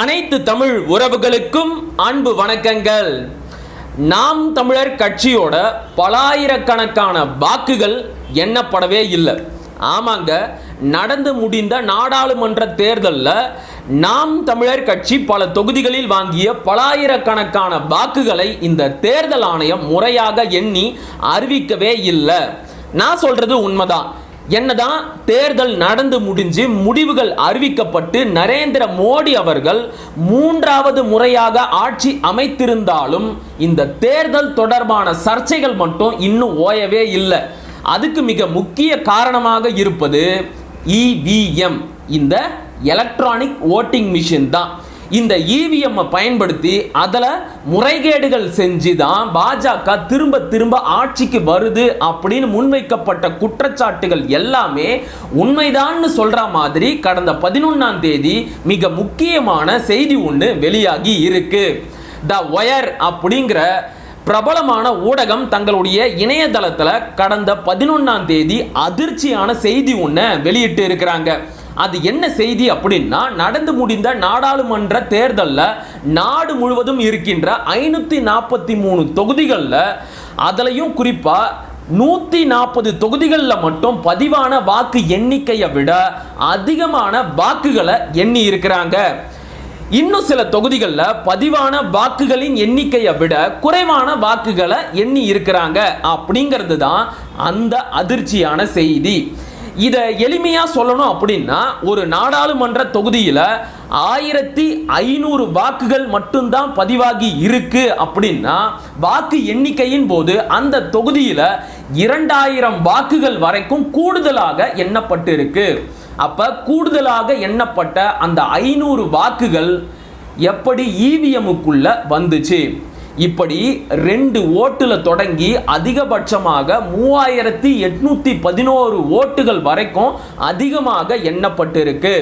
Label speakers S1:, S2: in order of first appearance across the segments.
S1: அனைத்து தமிழ் உறவுகளுக்கும் அன்பு வணக்கங்கள். நாம் தமிழர் கட்சியோட பலாயிரக்கணக்கான வாக்குகள் எண்ணப்படவே இல்லை. ஆமாங்க நடந்து முடிந்த நாடாளுமன்ற தேர்தலில் நாம் தமிழர் கட்சி பல தொகுதிகளில் வாங்கிய பலாயிரக்கணக்கான வாக்குகளை இந்த தேர்தல் ஆணையம் முறையாக எண்ணி அறிவிக்கவே இல்லை. நான் சொல்றது உண்மைதான். என்னதான் தேர்தல் நடந்து முடிஞ்சு முடிவுகள் அறிவிக்கப்பட்டு நரேந்திர மோடி அவர்கள் மூன்றாவது முறையாக ஆட்சி அமைத்திருந்தாலும் இந்த தேர்தல் தொடர்பான சர்ச்சைகள் மட்டும் இன்னும் ஓயவே இல்லை. அதுக்கு மிக முக்கிய காரணமாக இருப்பது இவிஎம் இந்த எலக்ட்ரானிக் ஓட்டிங் மிஷின் தான். இந்த இவிஎம் பயன்படுத்தி அதில் முறைகேடுகள் செஞ்சு தான் பாஜக திரும்ப திரும்ப ஆட்சிக்கு வருது அப்படின்னு முன்வைக்கப்பட்ட குற்றச்சாட்டுகள் எல்லாமே உண்மைதான்னு சொல்ற மாதிரி கடந்த பதினொன்னாம் தேதி மிக முக்கியமான செய்தி ஒன்று வெளியாகி இருக்கு. த ஒயர் அப்படிங்கிற பிரபலமான ஊடகம் தங்களுடைய இணையதளத்தில் கடந்த பதினொன்னாம் தேதி அதிர்ச்சியான செய்தி ஒன்று வெளியிட்டு இருக்கிறாங்க. அது என்ன செய்தி அப்படின்னா நடந்து முடிந்த நாடாளுமன்ற தேர்தலில் நாடு முழுவதும் இருக்கின்ற ஐநூற்றி நாற்பத்தி மூணு தொகுதிகளில் அதிலையும் குறிப்பாக நூற்றி நாற்பது தொகுதிகளில் மட்டும் பதிவான வாக்கு எண்ணிக்கையை விட அதிகமான வாக்குகளை எண்ணி இருக்கிறாங்க. இன்னும் சில தொகுதிகளில் பதிவான வாக்குகளின் எண்ணிக்கையை விட குறைவான வாக்குகளை எண்ணி இருக்கிறாங்க. அப்படிங்கிறது தான் அந்த அதிர்ச்சியான செய்தி. இதை எளிமையாக சொல்லணும் அப்படின்னா ஒரு நாடாளுமன்ற தொகுதியில் ஆயிரத்தி ஐநூறு வாக்குகள் மட்டும்தான் பதிவாகி இருக்கு அப்படின்னா வாக்கு எண்ணிக்கையின் போது அந்த தொகுதியில் இரண்டாயிரம் வாக்குகள் வரைக்கும் கூடுதலாக எண்ணப்பட்டு இருக்கு அப்போ கூடுதலாக எண்ணப்பட்ட அந்த ஐநூறு வாக்குகள் எப்படி இவிஎம்முக்குள்ள வந்துச்சு? இப்படி ரெண்டு ஓட்டுல தொடங்கி அதிகபட்சமாக மூவாயிரத்தி எட்நூத்தி பதினோரு ஓட்டுகள் வரைக்கும் அதிகமாக எண்ணப்பட்டிருக்கு.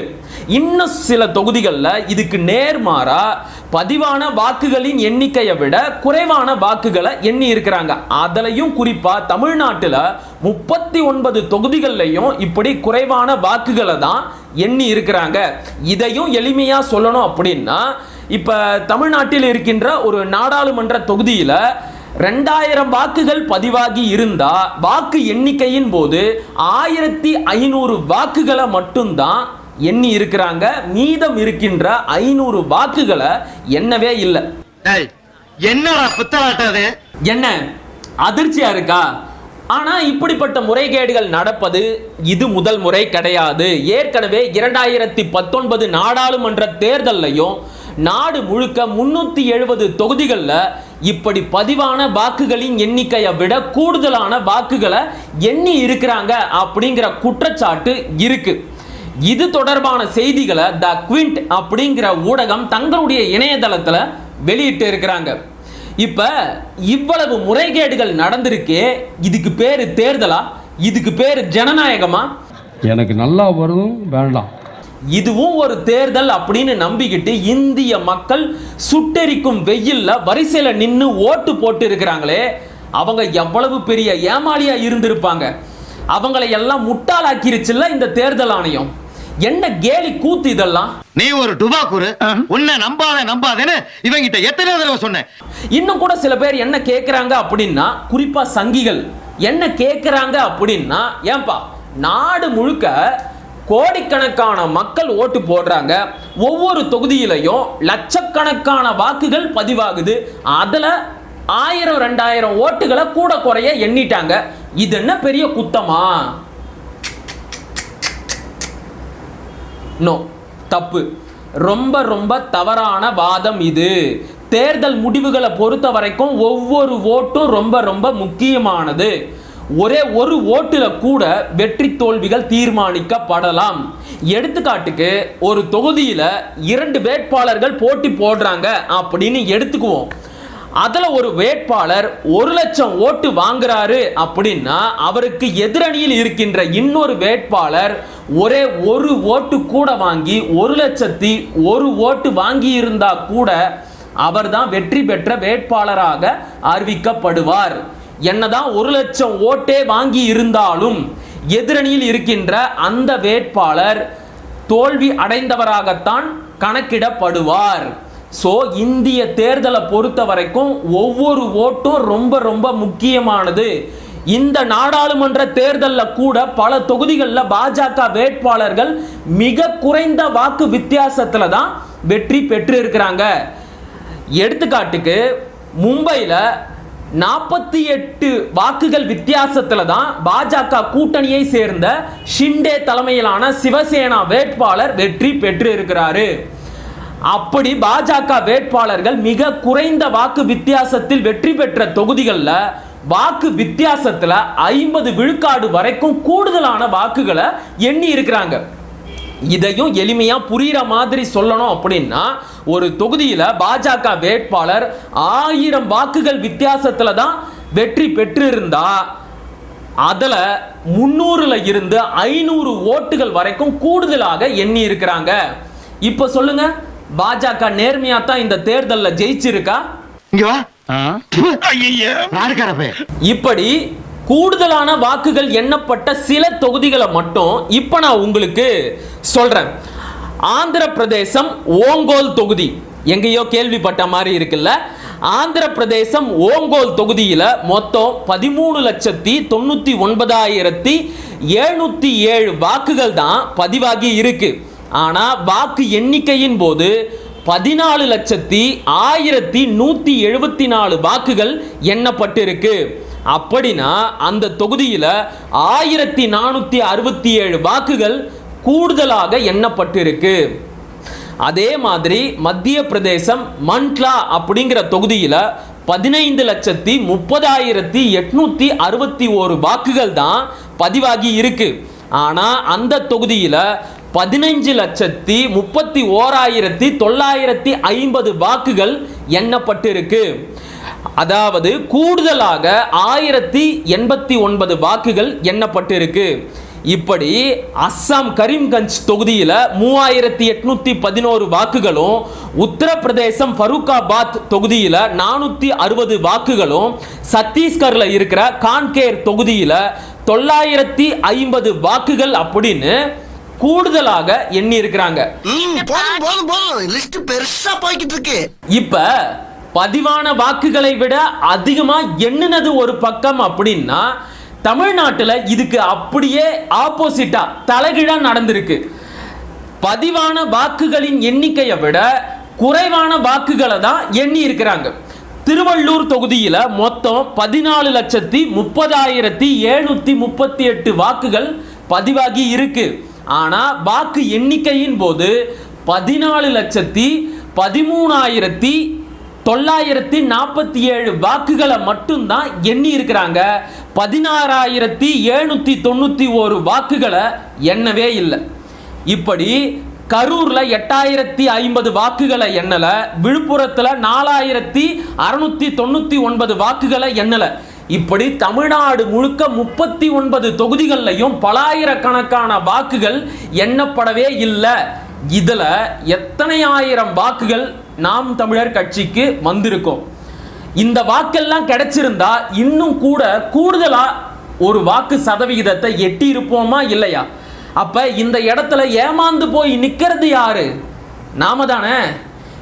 S1: இன்னும் சில தொகுதிகளில் இதுக்கு நேர்மாறா பதிவான வாக்குகளின் எண்ணிக்கையை விட குறைவான வாக்குகளை எண்ணி இருக்கிறாங்க. அதுலயும் குறிப்பா தமிழ்நாட்டில் முப்பத்தி ஒன்பது தொகுதிகள்லையும் இப்படி குறைவான வாக்குகளை தான் எண்ணி இருக்கிறாங்க. இதையும் எளிமையா சொல்லணும் அப்படின்னா இப்ப தமிழ்நாட்டில் இருக்கின்ற ஒரு நாடாளுமன்ற தொகுதியில ரெண்டாயிரம் வாக்குகள் பதிவாகி இருந்தா வாக்கு எண்ணிக்கையின் போது ஆயிரத்தி ஐநூறு வாக்குகளை மட்டும்தான் எண்ணி இருக்கிறாங்க. மீதம் இருக்கின்ற ஐநூறு வாக்குகளை எண்ணவே இல்லை.
S2: புத்தலாட்டம் அது?
S1: என்ன? அதிர்ச்சியா இருக்கா? ஆனா இப்படிப்பட்ட முறைகேடுகள் நடப்பது இது முதல் முறை கிடையாது. ஏற்கனவே இரண்டாயிரத்தி பத்தொன்பது நாடாளுமன்ற தேர்தல்லையும் நாடு முழுக்க முன்னூத்தி எழுபது தொகுதிகளில் இப்படி பதிவான வாக்குகளின் எண்ணிக்கையை விட கூடுதலான வாக்குகளை எண்ணி இருக்கிறாங்க அப்படிங்கிற குற்றச்சாட்டு இருக்கு. இது தொடர்பான செய்திகளை த குவிண்ட் அப்படிங்கிற ஊடகம் தங்களுடைய இணையதளத்தில் வெளியிட்டு இருக்கிறாங்க. இப்ப இவ்வளவு முறைகேடுகள் நடந்திருக்கே இதுக்கு பேரு தேர்தலா? இதுக்கு பேரு ஜனநாயகமா?
S3: எனக்கு நல்லா வரும் வேண்டாம்.
S1: இதுவும் ஒரு தேர்தல் அப்படின்னு நம்பிக்கிட்டு இந்திய மக்கள் சுட்டெரிக்கும் வெயில்ல வரிசையில நின்று ஓட்டு போட்டு இருக்கிறாங்களே அவங்க எவ்வளவு பெரிய ஏமாளியா இருந்திருப்பாங்க. அவங்களை எல்லாம் முட்டாளாக்கிருச்சுல்ல இந்த தேர்தல் ஆணையம். என்ன கேலி கூத்து இதெல்லாம்?
S2: நீ ஒரு டுபாக்குரு உன்னை நம்பாத நம்பாதேன்னு இவங்கிட்ட எத்தனை தடவை சொன்னேன்?
S1: இன்னும் கூட சில பேர் என்ன கேட்குறாங்க அப்படின்னா குறிப்பா சங்கிகள். என்ன கேட்குறாங்க அப்படின்னா ஏன்பா நாடு முழுக்க கோடிக்கணக்கான மக்கள் ஓட்டு போடுறாங்க. ஒவ்வொரு தொகுதியிலையும் லட்சக்கணக்கான வாக்குகள் பதிவாகுது. அதில் ஆயிரம் ரெண்டாயிரம் ஓட்டுகளை கூட குறைய எண்ணிட்டாங்க. இது என்ன பெரிய குத்தமா? நோ தப்பு. ரொம்ப ரொம்ப தவறான வாதம் இது. தேர்தல் முடிவுகளை பொறுத்த வரைக்கும் ஒவ்வொரு ஓட்டும் ரொம்ப ரொம்ப முக்கியமானது. ஒரே ஒரு ஓட்டில் கூட வெற்றி தோல்விகள் தீர்மானிக்கப்படலாம். எடுத்துக்காட்டுக்கு ஒரு தொகுதியில் இரண்டு வேட்பாளர்கள் போட்டி போடுறாங்க அப்படின்னு எடுத்துக்குவோம். அதில் ஒரு வேட்பாளர் ஒரு லட்சம் ஓட்டு வாங்குறாரு அப்படின்னா அவருக்கு எதிரணியில் இருக்கின்ற இன்னொரு வேட்பாளர் ஒரே ஒரு ஓட்டு கூட வாங்கி ஒரு லட்சத்தி ஒரு ஓட்டு வாங்கி இருந்தா கூட அவர்தான் வெற்றி பெற்ற வேட்பாளராக அறிவிக்கப்படுவார். என்னதான் ஒரு லட்சம் ஓட்டே வாங்கி இருந்தாலும் எதிரணியில் இருக்கின்ற அந்த வேட்பாளர் தோல்வி அடைந்தவராகத்தான் கணக்கிடப்படுவார். ஸோ இந்திய தேர்தலை பொறுத்த வரைக்கும் ஒவ்வொரு ஓட்டும் ரொம்ப ரொம்ப முக்கியமானது. இந்த நாடாளுமன்ற தேர்தலில் கூட பல தொகுதிகளில் பாஜக வேட்பாளர்கள் மிக குறைந்த வாக்கு வித்தியாசத்தில் தான் வெற்றி பெற்று இருக்கிறாங்க எடுத்துக்காட்டுக்கு மும்பையில் நாற்பத்தி எட்டு வாக்குகள் வித்தியாசத்தில் தான் பாஜக கூட்டணியை சேர்ந்த ஷிண்டே தலைமையிலான சிவசேனா வேட்பாளர் வெற்றி பெற்று இருக்கிறாரு அப்படி பாஜக வேட்பாளர்கள் மிக குறைந்த வாக்கு வித்தியாசத்தில் வெற்றி பெற்ற தொகுதிகளில் வாக்கு வித்தியாசத்தில் ஐம்பது விழுக்காடு வரைக்கும் கூடுதலான வாக்குகளை எண்ணி இருக்கிறாங்க. இதையும் எளிமையா புரியுற மாதிரி சொல்லணும் அப்படின்னா ஒரு தொகுதியில பாஜக வேட்பாளர் ஆயிரம் வாக்குகள் வித்தியாசத்துல தான் வெற்றி பெற்றிருந்தா அதுல முன்னூறுல இருந்து ஐநூறு ஓட்டுகள் வரைக்கும் கூடுதலாக எண்ணி இருக்கிறாங்க. இப்ப சொல்லுங்க பாஜக நேர்மையா தான் இந்த தேர்தல்ல ஜெயிச்சிருக்கா?
S2: இங்க வா. யாருக்காரப்பே?
S1: இப்படி கூடுதலான வாக்குகள் எண்ணப்பட்ட சில தொகுதிகளை மட்டும் இப்போ நான் உங்களுக்கு சொல்கிறேன் ஆந்திர பிரதேசம் ஓங்கோல் தொகுதி. எங்கேயோ கேள்விப்பட்ட மாதிரி இருக்குல்ல? ஆந்திர பிரதேசம் ஓங்கோல் தொகுதியில் மொத்தம் பதிமூணு லட்சத்தி தொண்ணூற்றி ஒன்பதாயிரத்தி எழுநூற்றி ஏழு வாக்குகள் தான் பதிவாகி இருக்கு. ஆனால் வாக்கு எண்ணிக்கையின் போது பதினாலு லட்சத்தி ஆயிரத்தி நூற்றி எழுபத்தி நாலு வாக்குகள் எண்ணப்பட்டிருக்கு. அப்படின்னா அந்த தொகுதியில் ஆயிரத்தி நானூற்றி அறுபத்தி ஏழு வாக்குகள் கூடுதலாக எண்ணப்பட்டிருக்கு. அதே மாதிரி மத்திய பிரதேசம் மண்ட்லா அப்படிங்கிற தொகுதியில் பதினைந்து லட்சத்தி முப்பதாயிரத்தி எட்நூற்றி அறுபத்தி ஒரு வாக்குகள் தான் பதிவாகி இருக்கு. ஆனால் அந்த தொகுதியில் பதினைஞ்சு லட்சத்தி முப்பத்தி ஓராயிரத்தி தொள்ளாயிரத்தி ஐம்பது வாக்குகள் எண்ணப்பட்டிருக்கு. அதாவது கூடுதலாக ஆயிரத்தி எண்பத்தி ஒன்பது வாக்குகள் எண்ணப்பட்டிருக்கு. இப்படி அஸ்ஸாம் கரீம்கஞ்ச் தொகுதியில் மூவாயிரத்தி எட்நூத்தி பதினோரு வாக்குகளும் உத்தரப்பிரதேசம் ஃபரூக்காபாத் தொகுதியில் நானூற்றி அறுபது வாக்குகளும் சத்தீஸ்கரில் இருக்கிற கான்கேர் தொகுதியில் தொள்ளாயிரத்தி ஐம்பது வாக்குகள் அப்படின்னு கூடுதலாக எண்ணி இருக்கிறாங்க இப்ப பதிவான வாக்குகளை விட அதிகமாக எண்ணுனது ஒரு பக்கம் அப்படின்னா தமிழ்நாட்டில் இதுக்கு அப்படியே ஆப்போசிட்டாக தலைகீழா நடந்திருக்கு. பதிவான வாக்குகளின் எண்ணிக்கையை விட குறைவான வாக்குகளை தான் எண்ணி இருக்கிறாங்க. திருவள்ளூர் தொகுதியில் மொத்தம் பதினாலு லட்சத்தி முப்பதாயிரத்தி எழுநூற்றி முப்பத்தி எட்டு வாக்குகள் பதிவாகி இருக்கு. ஆனால் வாக்கு எண்ணிக்கையின் போது பதினாலு லட்சத்தி பதிமூணாயிரத்தி தொள்ளாயிரத்தி நாற்பத்தி ஏழு வாக்குகளை மட்டும்தான் எண்ணி இருக்கிறாங்க பதினாறாயிரத்தி எழுநூத்தி தொண்ணூத்தி ஒரு வாக்குகளை எண்ணவே இல்லை. இப்படி கரூர்ல எட்டாயிரத்தி ஐம்பது வாக்குகளை எண்ணல விழுப்புரத்துல நாலாயிரத்தி அறுநூத்தி தொண்ணூத்தி ஒன்பது வாக்குகளை எண்ணல. இப்படி தமிழ்நாடு முழுக்க முப்பத்தி ஒன்பது தொகுதிகள்லையும் பலாயிரக்கணக்கான வாக்குகள் எண்ணப்படவே இல்லை. இதில் எத்தனை ஆயிரம் வாக்குகள் நாம் தமிழர் கட்சிக்கு வந்திருக்கும். இந்த வாக்கெல்லாம் கிடைச்சிருந்தா இன்னும் கூட கூடுதலா ஒரு வாக்கு சதவிகிதத்தை எட்டி இருப்போமா இல்லையா? அப்ப இந்த இடத்துல ஏமாந்து போய் நிற்கிறது யாரு? நாம தானே.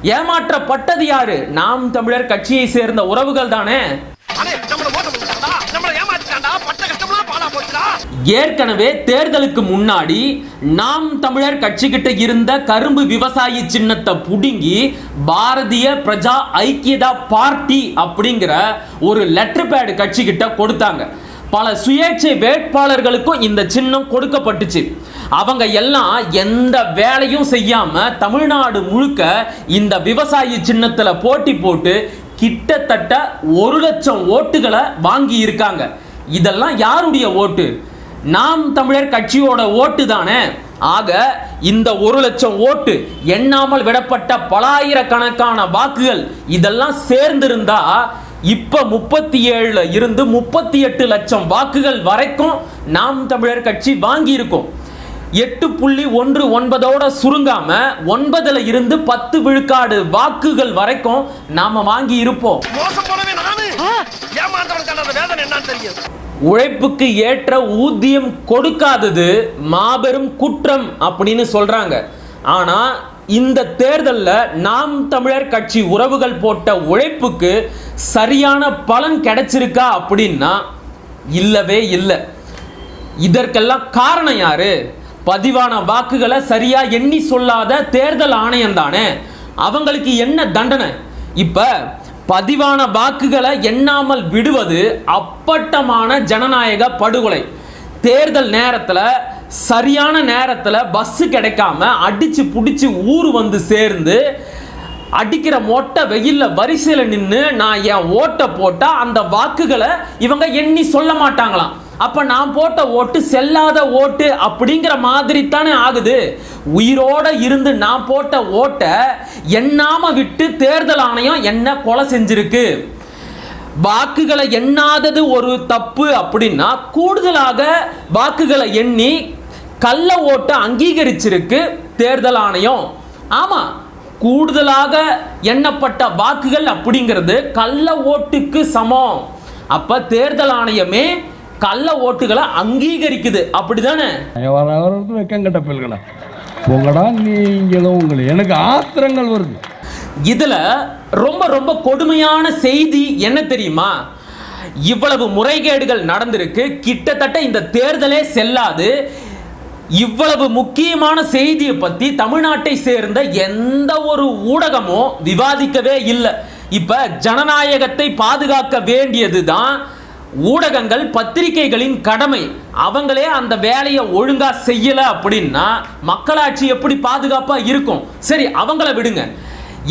S1: ஏமாற்றப்பட்டது யாரு? நாம் தமிழர் கட்சியை சேர்ந்த உறவுகள் தானே. ஏற்கனவே தேர்தலுக்கு முன்னாடி நாம் தமிழர் கட்சிக்கிட்ட இருந்த கரும்பு விவசாயி சின்னத்தை புடுங்கி பாரதிய பிரஜா ஐக்கியதா பார்ட்டி அப்படிங்கிற ஒரு லெட்டர் பேடு கட்சிக்கிட்ட கொடுத்தாங்க. பல சுயேட்சை வேட்பாளர்களுக்கும் இந்த சின்னம் கொடுக்கப்பட்டுச்சு. அவங்க எல்லாம் எந்த வேலையும் செய்யாம தமிழ்நாடு முழுக்க இந்த விவசாயி சின்னத்துல போட்டி போட்டு கிட்டத்தட்ட ஒரு லட்சம் ஓட்டுகளை வாங்கி இருக்காங்க இதெல்லாம் யாருடைய ஓட்டு? நாம் தமிழர் கட்சியோட ஓட்டு தானே? ஆக இந்த ஒரு லட்சம் ஓட்டு எண்ணாமல் விடப்பட்ட பலாயிரக்கணக்கான வாக்குகள் இதெல்லாம் சேர்ந்திருந்தா இப்ப முப்பத்தி ஏழுல இருந்து முப்பத்தி எட்டு லட்சம் வாக்குகள் வரைக்கும் நாம் தமிழர் கட்சி வாங்கி இருக்கும் எட்டு புள்ளி ஒன்று ஒன்பதோட சுருங்காம ஒன்பதுல இருந்து பத்து விழுக்காடு வாக்குகள் வரைக்கும் நாம வாங்கி இருப்போம் உழைப்புக்கு ஏற்ற ஊதியம் கொடுக்காதது மாபெரும் குற்றம் அப்படின்னு சொல்கிறாங்க ஆனால் இந்த தேர்தலில் நாம் தமிழர் கட்சி உறவுகள் போட்ட உழைப்புக்கு சரியான பலன் கிடைச்சிருக்கா அப்படின்னா இல்லவே இல்லை. இதற்கெல்லாம் காரணம் யாரு? பதிவான வாக்குகளை சரியா எண்ணி சொல்லாத தேர்தல் ஆணையம் தானே. அவங்களுக்கு என்ன தண்டனை? இப்போ பதிவான வாக்குகளை எண்ணாமல் விடுவது அப்பட்டமான ஜனநாயக படுகொலை. தேர்தல் நேரத்தில் சரியான நேரத்தில் பஸ்ஸு கிடைக்காம அடித்து பிடிச்சி ஊர் வந்து சேர்ந்து அடிக்கிற மொட்டை வெயிலில் வரிசையில் நின்று நான் என் ஓட்டை போட்டால் அந்த வாக்குகளை இவங்க எண்ணி சொல்ல மாட்டாங்களாம். அப்ப நான் போட்ட ஓட்டு செல்லாத ஓட்டு அப்படிங்கிற மாதிரி தானே ஆகுது. உயிரோட இருந்து நான் போட்ட ஓட்டை எண்ணாம விட்டு தேர்தல் ஆணையம் என்ன கொலை செஞ்சிருக்கு. வாக்குகளை எண்ணாதது ஒரு தப்பு அப்படின்னா கூடுதலாக வாக்குகளை எண்ணி கள்ள ஓட்டை அங்கீகரிச்சிருக்கு தேர்தல் ஆணையம். ஆமா கூடுதலாக எண்ணப்பட்ட வாக்குகள் அப்படிங்கிறது கள்ள ஓட்டுக்கு சமம். அப்ப தேர்தல் ஆணையமே கள்ள ஓட்டுகளை அங்கீகரிக்குது. அப்படிதானே?
S3: பிள்ளைகளா. போங்கடா நீங்களும் உங்களை. எனக்கு ஆத்திரங்கள் வருது.
S1: இதுல ரொம்ப ரொம்ப கொடுமையான செய்தி என்ன தெரியுமா? இவ்வளவு முறைகேடுகள் நடந்திருக்கு. கிட்டத்தட்ட இந்த தேர்தலே செல்லாது. இவ்வளவு முக்கியமான செய்தியை பத்தி தமிழ்நாட்டை சேர்ந்த எந்த ஒரு ஊடகமும் விவாதிக்கவே இல்லை. இப்ப ஜனநாயகத்தை பாதுகாக்க வேண்டியதுதான் ஊடகங்கள் பத்திரிகைகளின் கடமை. அவங்களே அந்த வேலையை ஒழுங்காக செய்யலை அப்படின்னா மக்களாட்சி எப்படி பாதுகாப்பாக இருக்கும்? சரி அவங்கள விடுங்க.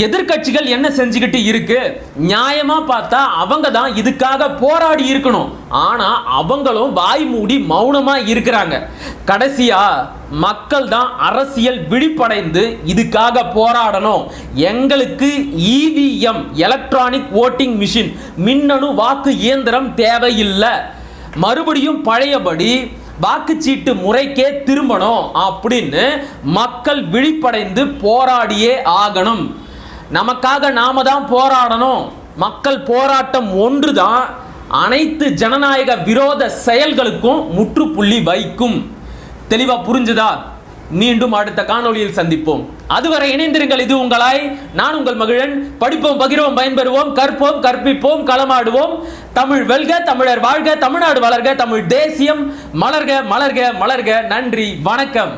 S1: எதிர்க்கட்சிகள் என்ன செஞ்சுக்கிட்டு இருக்கு? நியாயமா பார்த்தா அவங்க தான் இதுக்காக போராடி இருக்கணும். ஆனா அவங்களும் வாய் மூடி மௌனமா இருக்கிறாங்க. கடைசியா மக்கள் தான் அரசியல் விழிப்படைந்து இதுக்காக போராடணும். எங்களுக்கு இவிஎம் எலக்ட்ரானிக் ஓட்டிங் மிஷின் மின்னணு வாக்கு இயந்திரம் தேவையில்லை. மறுபடியும் பழையபடி வாக்குச்சீட்டு முறைக்கே திரும்பணும் அப்படின்னு மக்கள் விழிப்படைந்து போராடியே ஆகணும். நமக்காக நாம தான் போராடணும். மக்கள் போராட்டம் ஒன்று தான் அனைத்து ஜனநாயக விரோத செயல்களுக்கும் முற்றுப்புள்ளி வைக்கும். தெளிவா புரிஞ்சுதா? மீண்டும் அடுத்த காணொளியில் சந்திப்போம். அதுவரை இணைந்திருங்கள் இது உங்களாய். நான் உங்கள் மகிழன். படிப்போம் பகிர்வோம் பயன்பெறுவோம் கற்போம் கற்பிப்போம் களமாடுவோம். தமிழ் வெல்க தமிழர் வாழ்க தமிழ்நாடு வளர்க தமிழ் தேசியம். மலர்க மலர்க மலர்க. நன்றி வணக்கம்.